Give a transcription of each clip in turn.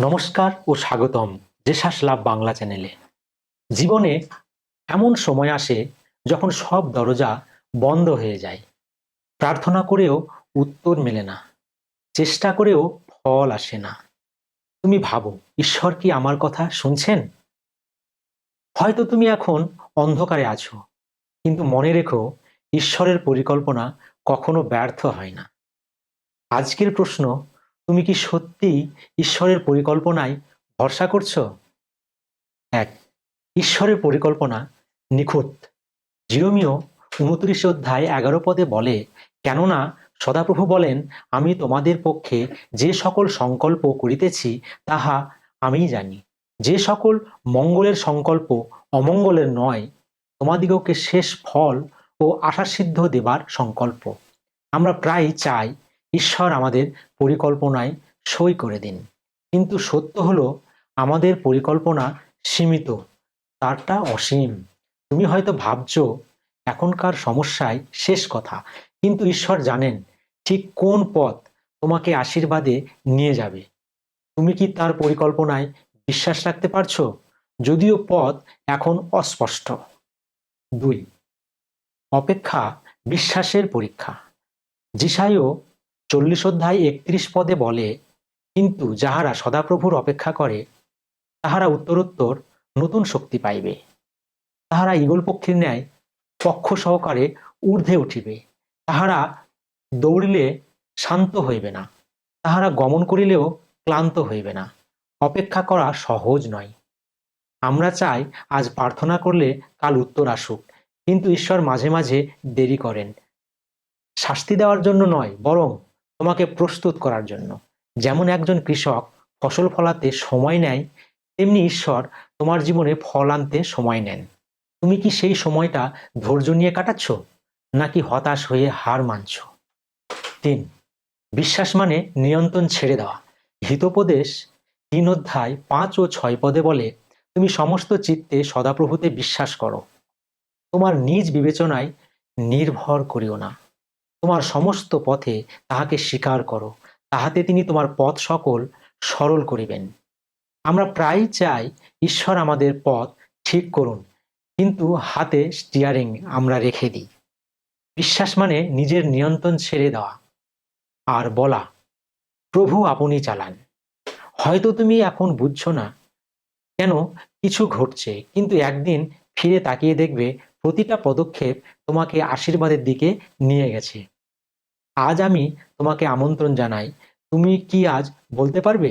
নমস্কার ও স্বাগতম জেসাস লাভ বাংলা চ্যানেলে। জীবনে এমন সময় আসে যখন সব দরজা বন্ধ হয়ে যায়। প্রার্থনা করেও উত্তর মেলে না। চেষ্টা করেও ফল আসে না। তুমি ভাবো, ঈশ্বর কি আমার কথা শুনছেন? হয়তো তুমি এখন অন্ধকারে আছো, কিন্তু মনে রেখো, ঈশ্বরের পরিকল্পনা কখনো ব্যর্থ হয় না। আজকের প্রশ্ন তুমি কি সত্যিই ঈশ্বরের পরিকল্পনায় ভরসা করছ? এক, ঈশ্বরের পরিকল্পনা নিখুঁত। জিরোমিও উনত্রিশ অধ্যায় এগারো পদে বলে, কেননা সদাপ্রভু বলেন, আমি তোমাদের পক্ষে যে সকল সংকল্প করিতেছি, তাহা আমিই জানি। যে সকল মঙ্গলের সংকল্প অমঙ্গলের নয়, তোমাদিগকে শেষ ফল ও আশাসিদ্ধ দেবার সংকল্প। আমরা প্রায় চাই ঈশ্বর আমাদের পরিকল্পনায় সই করে দিন। কিন্তু সত্য হলো, আমাদের পরিকল্পনা সীমিত, তারটা অসীম। তুমি হয়তো ভাবছ, এখনকার সমস্যায় শেষ কথা, কিন্তু ঈশ্বর জানেন, ঠিক কোন পথ তোমাকে আশীর্বাদে নিয়ে যাবে। তুমি কি তার পরিকল্পনায় বিশ্বাস রাখতে পারছ? যদিও পথ এখন অস্পষ্ট। দুই, অপেক্ষা বিশ্বাসের পরীক্ষা। যিশাইও চল্লিশ অধ্যায় একত্রিশ পদে বলে, কিন্তু যাহারা সদাপ্রভুর অপেক্ষা করে, তাহারা উত্তরোত্তর নতুন শক্তি পাইবে। তাহারা ইগল পক্ষীর ন্যায় পক্ষ সহকারে ঊর্ধ্বে উঠিবে। তাহারা দৌড়িলে শান্ত হইবে না। তাহারা গমন করিলেও ক্লান্ত হইবে না। অপেক্ষা করা সহজ নয়। আমরা চাই আজ প্রার্থনা করলে কাল উত্তর আসুক, কিন্তু ঈশ্বর মাঝে মাঝে দেরি করেন। শাস্তি দেওয়ার জন্য নয়, বরং তোমাকে প্রস্তুত করার জন্য। যেমন একজন কৃষক ফসল ফলাতে সময় নেয়, তেমনি ঈশ্বর তোমার জীবনে ফল আনতে সময় নেন। তুমি কি সেই সময়টা ধৈর্য নিয়ে কাটাচ্ছ, নাকি হতাশ হয়ে হার মানছ? তিন, বিশ্বাস মানে নিয়ন্ত্রণ ছেড়ে দেওয়া। হিতোপদেশ তিন অধ্যায় পাঁচ ও ছয় পদে বলে, তুমি সমস্ত চিত্তে সদাপ্রভুতে বিশ্বাস করো। তোমার নিজ বিবেচনায় নির্ভর করিও না। তোমার সমস্ত পথে তাহাকে স্বীকার করো। তাহাতে তিনি তোমার পথ সকল সরল করিবেন। আমরা প্রায় চাই ঈশ্বর আমাদের পথ ঠিক করুন, কিন্তু হাতে স্টিয়ারিং আমরা রেখে দিই। বিশ্বাস মানে নিজের নিয়ন্ত্রণ ছেড়ে দেওয়া। আর বলা, প্রভু আপনি চালান। হয়তো তুমি এখন বুঝছ না কেন কিছু ঘটছে, কিন্তু একদিন ফিরে তাকিয়ে দেখবে প্রতিটা পদক্ষেপ তোমাকে আশীর্বাদের দিকে নিয়ে গেছে। আজ আমি তোমাকে আমন্ত্রণ জানাই। তুমি কি আজ বলতে পারবে?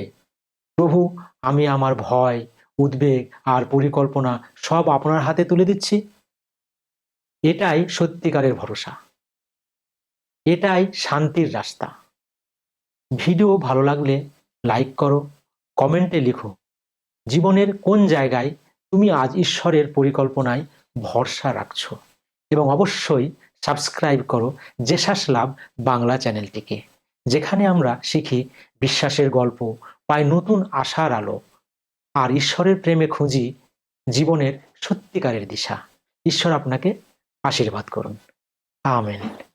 প্রভু, আমি আমার ভয়, উদ্বেগ আর পরিকল্পনা সব আপনার হাতে তুলে দিচ্ছি। এটাই সত্যিকারের ভরসা। এটাই শান্তির রাস্তা। ভিডিও ভালো লাগলে লাইক করো, কমেন্টে লিখো, জীবনের কোন জায়গায় তুমি আজ ঈশ্বরের পরিকল্পনায় ভরসা রাখছো? এবং অবশ্যই সাবস্ক্রাইব করো জেসাস লাভ বাংলা চ্যানেলটিকে। যেখানে আমরা শিখি বিশ্বাসের গল্প, পাই নতুন আশার আলো, আর ঈশ্বরের প্রেমে খুঁজি জীবনের সত্যিকারের দিশা। ঈশ্বর আপনাকে আশীর্বাদ করুন। আমেন।